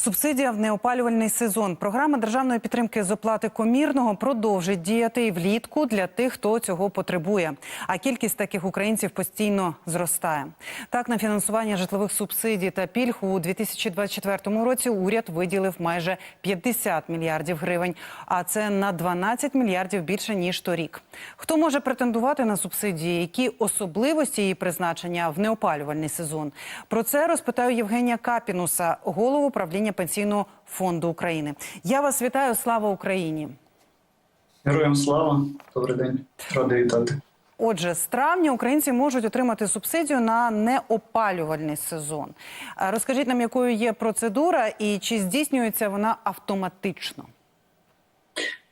Субсидія в неопалювальний сезон. Програма державної підтримки з оплати комірного продовжить діяти і влітку для тих, хто цього потребує. А кількість таких українців постійно зростає. Так, на фінансування житлових субсидій та пільг у 2024 році уряд виділив майже 50 мільярдів гривень. А це на 12 мільярдів більше ніж торік. Хто може претендувати на субсидії? Які особливості її призначення в неопалювальний сезон? Про це розпитаю Євгенія Капінуса, голову управління пенсійного фонду України. Я вас вітаю. Слава Україні! Героям слава, добрий день, радий вітати. Отже, з травня українці можуть отримати субсидію на неопалювальний сезон. Розкажіть нам, якою є процедура і чи здійснюється вона автоматично?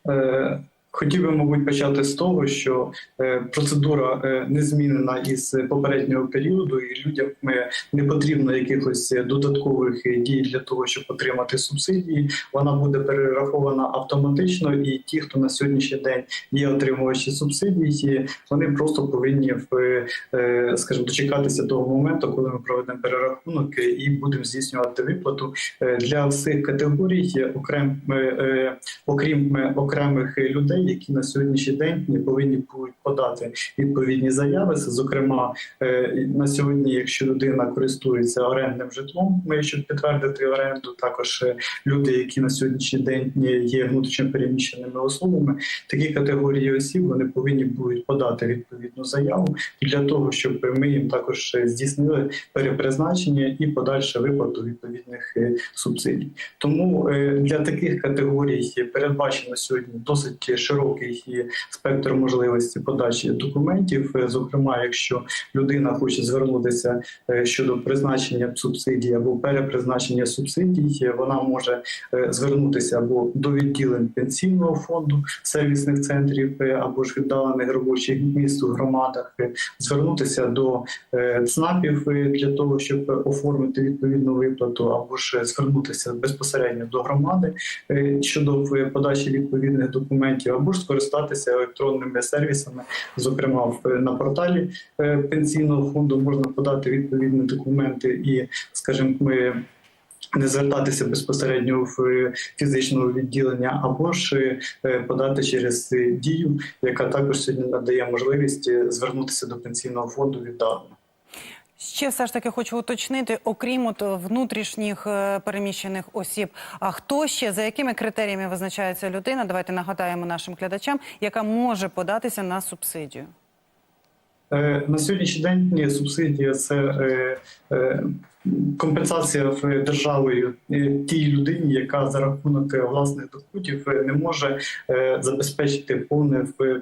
Е, Хотів би, мабуть, почати з того, що е, процедура е, не змінена із попереднього періоду, і людям е, не потрібно якихось додаткових дій для того, щоб отримати субсидії. Вона буде перерахована автоматично, і ті, хто на сьогоднішній день є отримувачі субсидії, вони просто повинні скажімо, дочекатися того моменту, коли ми проведемо перерахунок і будемо здійснювати виплату для всіх категорій, окрім е, окремих людей, які на сьогоднішній день не повинні подати відповідні заяви. Зокрема, е, на сьогодні, якщо людина користується орендним житлом, ми щоб підтвердити оренду, також е, люди, які на сьогоднішній день є внутрішньо переміщеними особами, такі категорії осіб вони повинні будуть подати відповідну заяву для того, щоб ми їм також е, здійснили перепризначення і подальше виплату відповідних субсидій. Тому для таких категорій передбачено сьогодні досить широкий спектр можливості подачі документів. Е, Зокрема, якщо людина хоче звернутися е, щодо призначення субсидій або перепризначення субсидій, е, вона може звернутися або до відділень пенсійного фонду сервісних центрів, або ж віддалених робочих місць у громадах, звернутися до ЦНАПів для того, щоб оформити відповідну виплату, або ж звернутися безпосередньо до громади щодо подачі відповідних документів, або скористатися електронними сервісами, зокрема в- на порталі е, пенсійного фонду можна подати відповідні документи і, скажімо, ми. Не звертатися безпосередньо в е, фізичного відділення, або ж е, подати через дію, яка також сьогодні надає можливість звернутися до пенсійного фонду віддалено. Ще все ж таки хочу уточнити, окрім от внутрішніх е, переміщених осіб, а хто ще за якими критеріями визначається людина? Давайте нагадаємо нашим глядачам, яка може податися на субсидію. Е, На сьогоднішній день субсидія це е, е, компенсація державою тій людині, яка за рахунок власних доходів не може забезпечити повне в-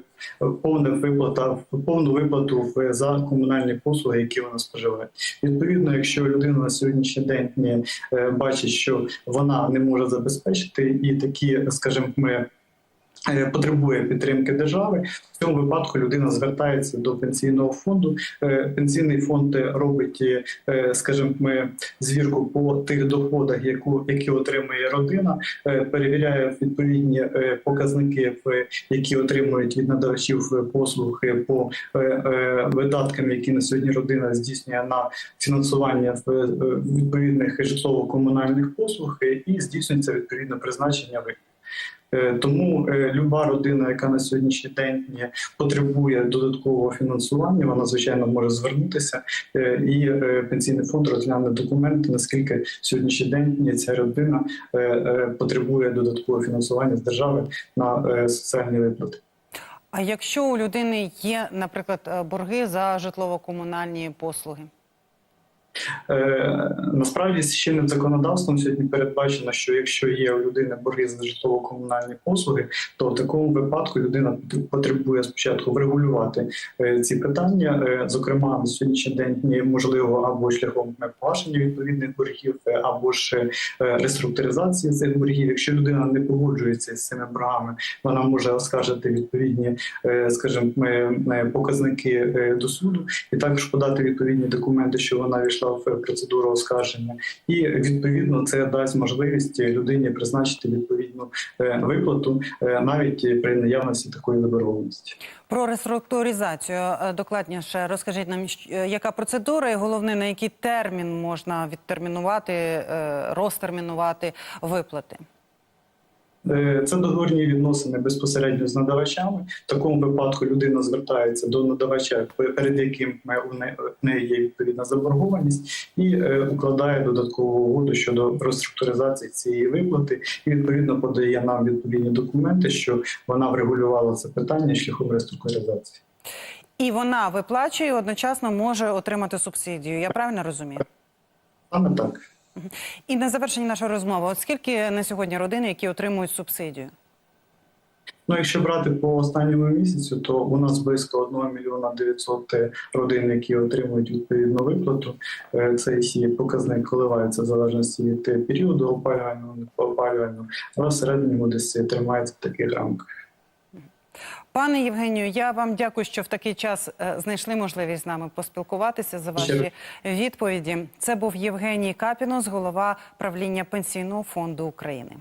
повне виплата повну виплату в- за комунальні послуги, які вона споживає. Відповідно, якщо людина на сьогоднішній день не бачить, що вона не може забезпечити, і такі, скажімо, ми. Е, Потребує підтримки держави в цьому випадку. Людина звертається до пенсійного фонду. Е, Пенсійний фонд е, робить, скажімо, звірку по тих доходах, яку які отримує родина, перевіряє відповідні показники, які отримують від надавачів послуг по видаткам, які на сьогодні родина здійснює на фінансування відповідних житлово-комунальних послуг, і здійснюється відповідне призначення виплат. Е, Тому е, люба родина, яка на сьогоднішній день потребує додаткового фінансування, вона звичайно може звернутися, е, і пенсійний фонд розгляне документи, наскільки сьогоднішній день ця родина потребує додаткового фінансування з держави на соціальні виплати. А якщо у людини є, наприклад, борги за житлово-комунальні послуги? Е, Насправді з чинним законодавством сьогодні передбачено, що якщо є у людини борги за житлово-комунальні послуги, то в такому випадку людина потребує спочатку врегулювати е, ці питання. Е, Зокрема, на сьогоднішній день можливо або шляхом погашення відповідних боргів, е, або ж е, реструктуризації цих боргів. Якщо людина не погоджується з цими боргами, вона може оскаржити відповідні, е, скажімо, е, показники до суду і також подати відповідні документи, що вона війшла в процедуру оскарження, і відповідно це дасть можливість людині призначити відповідну е, виплату, е, навіть при наявності такої заборгованості. Про реструктуризацію е, докладніше розкажіть нам, яка процедура і головне на який термін можна відтермінувати, розтермінувати виплати. Е, Це договірні відносини безпосередньо з надавачами. В такому випадку людина звертається до надавача, перед яким у неї є відповідна заборгованість, і е, укладає додаткову угоду щодо реструктуризації цієї виплати. І відповідно подає нам відповідні документи, що вона врегулювала це питання шляхом реструктуризації. І вона виплачує і одночасно може отримати субсидію. Я правильно розумію? Саме так. І на завершення нашої розмови, от скільки на сьогодні родини, які отримують субсидію? Ну, якщо брати по останньому місяцю, то у нас близько 1 мільйона 900 родин, які отримують відповідну виплату. Е, Цей показник коливається в залежності від періоду опалювального, опалювального, але в середньому десь тримається в таких рамках. Пане Євгенію, я вам дякую, що в такий час е, знайшли можливість з нами поспілкуватися за ваші відповіді. Це був Євгеній Капінос, голова правління Пенсійного фонду України.